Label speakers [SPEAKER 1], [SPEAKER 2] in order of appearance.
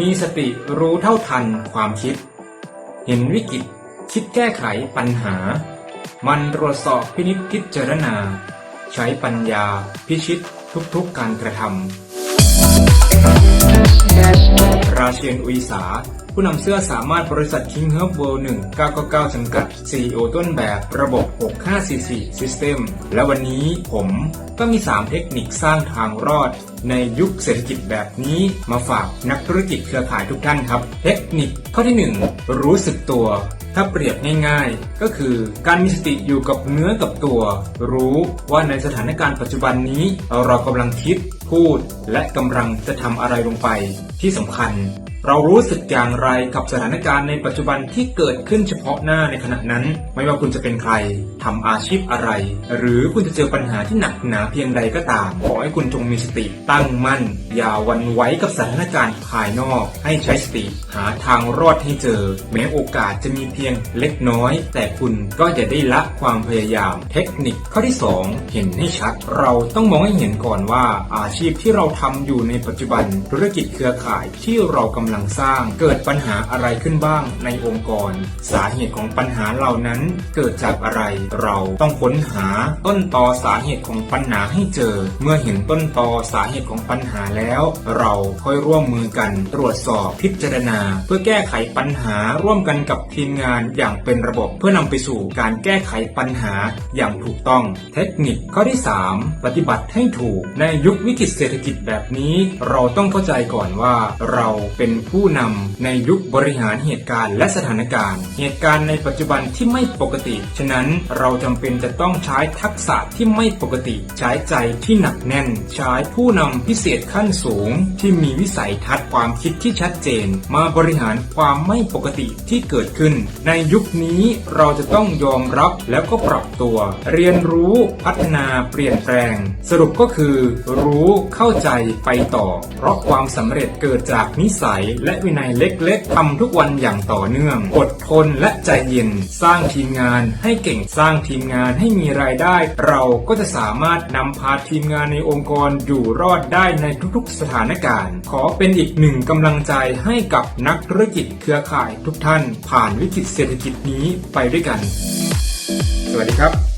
[SPEAKER 1] มีสติรู้เท่าทันความคิด เห็นวิกฤตคิดแก้ไขปัญหา มันตรวจสอบพินิจพิจารณา ใช้ปัญญาพิชิตทุกๆการกระทำราเชนอุยสา ผู้นำเสื้อสามารถบริษัท King Herb World 1999จำกัด CEO ต้นแบบระบบ 6544 System และวันนี้ผมก็มี 3 เทคนิคสร้างทางรอด ในยุคเศรษฐกิจแบบนี้มาฝากนักธุรกิจเครือข่ายทุกท่านครับ เทคนิคข้อที่ 1 รู้สึกตัวถ้าเปรียบง่ายๆ ก็คือการมีสติอยู่กับเนื้อกับตัว รู้ว่าในสถานการณ์ปัจจุบันนี้ เรากำลังคิด พูด และกำลังจะทำอะไรลงไป ที่สำคัญ เรารู้สึกอย่างไรกับสถานการณ์ในปัจจุบันที่เกิดขึ้นเฉพาะหน้าในขณะนั้น ไม่ว่าคุณจะเป็นใครทำอาชีพอะไร หรือคุณจะเจอปัญหาที่หนักหนาเพียงใดก็ตาม ขอให้คุณจงมีสติตั้งมั่น อย่าวันไหวกับสถานการณ์ภายนอก ให้ใช้สติ หาทางรอดให้เจอ แม้โอกาสจะมีเพียงเล็กน้อย แต่คุณก็จะได้ละความพยายาม เทคนิคข้อที่ 2 เห็นให้ชัด เราต้องมองให้เห็นก่อนว่าอาชีพที่เราทำอยู่ในปัจจุบันธุรกิจเครือข่ายที่เรากำลังสร้าง เกิดปัญหาอะไรขึ้นบ้างในองค์กร สาเหตุของปัญหาเหล่านั้นเกิดจากอะไร เราต้องค้นหาต้นตอสาเหตุของปัญหาให้เจอ เมื่อเห็นต้นตอสาเหตุของปัญหาแล้ว เราค่อยร่วมมือกันตรวจสอบพิจารณา เพื่อแก้ไขปัญหาร่วมกันกับทีมงานอย่างเป็นระบบเพื่อนำไปสู่การแก้ไขปัญหาอย่างถูกต้อง เทคนิคข้อที่ 3 ปฏิบัติให้ถูกในยุควิกฤตเศรษฐกิจแบบนี้ เราต้องเข้าใจก่อนว่า เราเป็นผู้นำในยุคบริหารเหตุการณ์และสถานการณ์ เหตุการณ์ในปัจจุบันที่ไม่ปกติ ฉะนั้นเราจำเป็นจะต้องใช้ทักษะที่ไม่ปกติ ใช้ใจที่หนักแน่น ใช้ผู้นำพิเศษขั้นสูง ที่มีวิสัยทัศน์ความคิดที่ชัดเจน มาบริหารความไม่ปกติที่เกิดขึ้น ในยุคนี้เราจะต้องยอมรับแล้วก็ปรับตัว เรียนรู้พัฒนาเปลี่ยนแปลง สรุปก็คือ รู้เข้าใจไปต่อ เพราะความสำเร็จเกิดจากนิสัยและวินัยเล็กๆทำทุกวันอย่างต่อเนื่อง อดทนและใจเย็น สร้างทีมงานให้เก่งสร้างทีมงานให้มีรายได้ เราก็จะสามารถนำพาทีมงานในองค์กรอยู่รอดได้ในทุกๆ สถานการณ์ ขอเป็นอีกหนึ่งกำลังใจให้กับนักธุรกิจเครือข่ายทุกท่าน ผ่านวิกฤตเศรษฐกิจนี้ไปด้วยกัน สวัสดีครับ